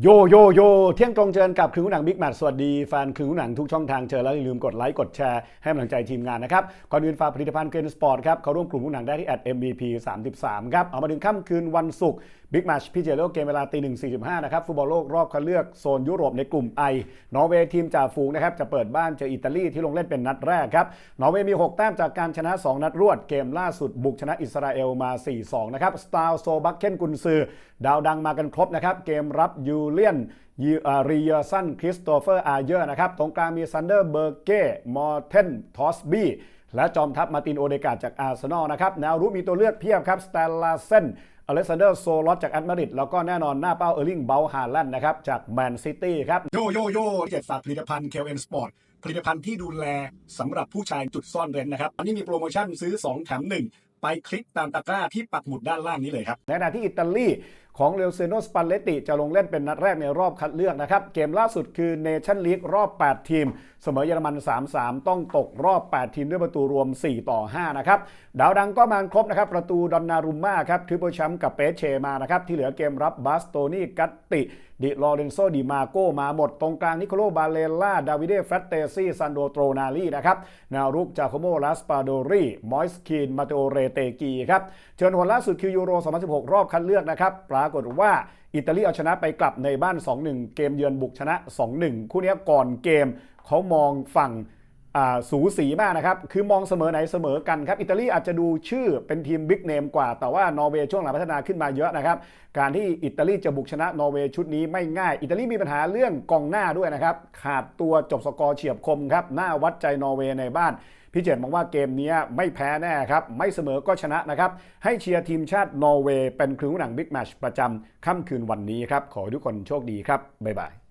โยโยโยเที่ยงตรงเจอกับคืนหนังบิ๊กแมทสวัสดีแฟนคืนหนังทุกช่องทางเจอแล้วอย่าลืมกดไลค์กดแชร์ให้กำลังใจทีมงานนะครับ ก่อนอื่นฝากผลิตภัณฑ์เกรนสปอร์ตครับเขาร่วมกลุ่มหนังได้ที่ @MVP 33 ครับ เอามาถึงค่ำคืนวันศุกร์ บิ๊กแมชพี่เจโลเกมเวลาตีหนึ่งสี่สิบห้านะครับฟุตบอลโลกรอบคัดเลือกโซนยุโรปในกลุ่มไอนอร์เวย์ทีมจ่าฝูงนะครับจะเปิดบ้านเจออิตาลีที่ลงเล่นเป็นนัดแรกครับนอร์เวย์มี 6 แต้มจากการชนะ 2 นัดรวดเกมล่าสุดบุกชนะอิสราเอลมา 4-2 นะครับสตาร์โซบักเคนกุนซือ ดาวดังมากันครบนะครับ เกมรับยูเลียนยูรีเยอร์สันคริสโตเฟอร์อาเยอร์นะครับตรงกลางมีซันเดอร์เบอร์เก้มอร์เทนทอสบี้และจอมทัพมาตินโอเดกาจากอาร์เซนอลนะครับแนวรุกมีตัวเลือกเพียบครับสแตนลาเซน อเล็กซานเดอร์โซลอตจากแอตมาดริดแล้วก็แน่นอนหน้าเป้าเออร์ลิงเบลฮาแลนด์นะครับจากแมนซิตี้ครับ โยโยโย่เจ็ดฝากผลิตภัณฑ์ KLN Sport ผลิตภัณฑ์ที่ดูแลสำหรับผู้ชายจุดซ่อนเร้นนะครับ อันนี้มีโปรโมชั่นซื้อ 2 แถม 1 ไปคลิกตามตะกร้าที่ปักหมุดด้านล่างนี้เลยครับในขณะที่อิตาลี ของเรลเซโนสปันเลติจะลงเล่นเป็นนัดแรกในรอบคัดเลือกนะครับ เกมล่าสุดคือเนชั่นลีกรอบ 8 ทีม เสมอเยอรมัน 3-3 ต้องตกรอบ 8 ทีมด้วยประตูรวม 4 ต่อ 5 นะครับ ดาวดังก็มาครบนะครับ ประตูดอนนารุมม่าครับทริปเปิลแชมป์กับเปเชมานะครับ ที่เหลือเกมรับบาสโตนี่กัตติดิลอเรนโซดิมาโกมาหมด ตรงกลางนิโคโลบาเลล่า ดาวิเดฟรตเตซี่ซันโดโตรนาลีนะครับแนวรุกจาโคโมลาสปาโดรีมอยส์คีนมาเตโอเรเตกีครับเชิญหนล่าสุดคือยูโร 2016 รอบคัดเลือกนะครับปราากฏว่าอิตาลีเอาชนะไปกลับในบ้าน 2-1 เกมเยือนบุกชนะ 2-1 คู่นี้ก่อนเกมเขามองฝั่ง สูสีมากนะครับ คือมองเสมอไหนเสมอกันครับ อิตาลีอาจจะดูชื่อเป็นทีมบิ๊กเนมกว่า แต่ว่านอร์เวย์ช่วงหลังพัฒนาขึ้นมาเยอะนะครับ การที่อิตาลีจะบุกชนะนอร์เวย์ชุดนี้ไม่ง่าย อิตาลีมีปัญหาเรื่องกองหน้าด้วยนะครับ ขาดตัวจบสกอร์เฉียบคมครับ หน้าวัดใจนอร์เวย์ในบ้านพี่เจตมองว่าเกมนี้ไม่แพ้แน่ครับ ไม่เสมอก็ชนะนะครับ ให้เชียร์ทีมชาตินอร์เวย์เป็นครึ่งหนังบิ๊กแมชประจำค่ำคืนวันนี้ครับ ขอให้ทุกคนโชคดีครับ บ๊ายบาย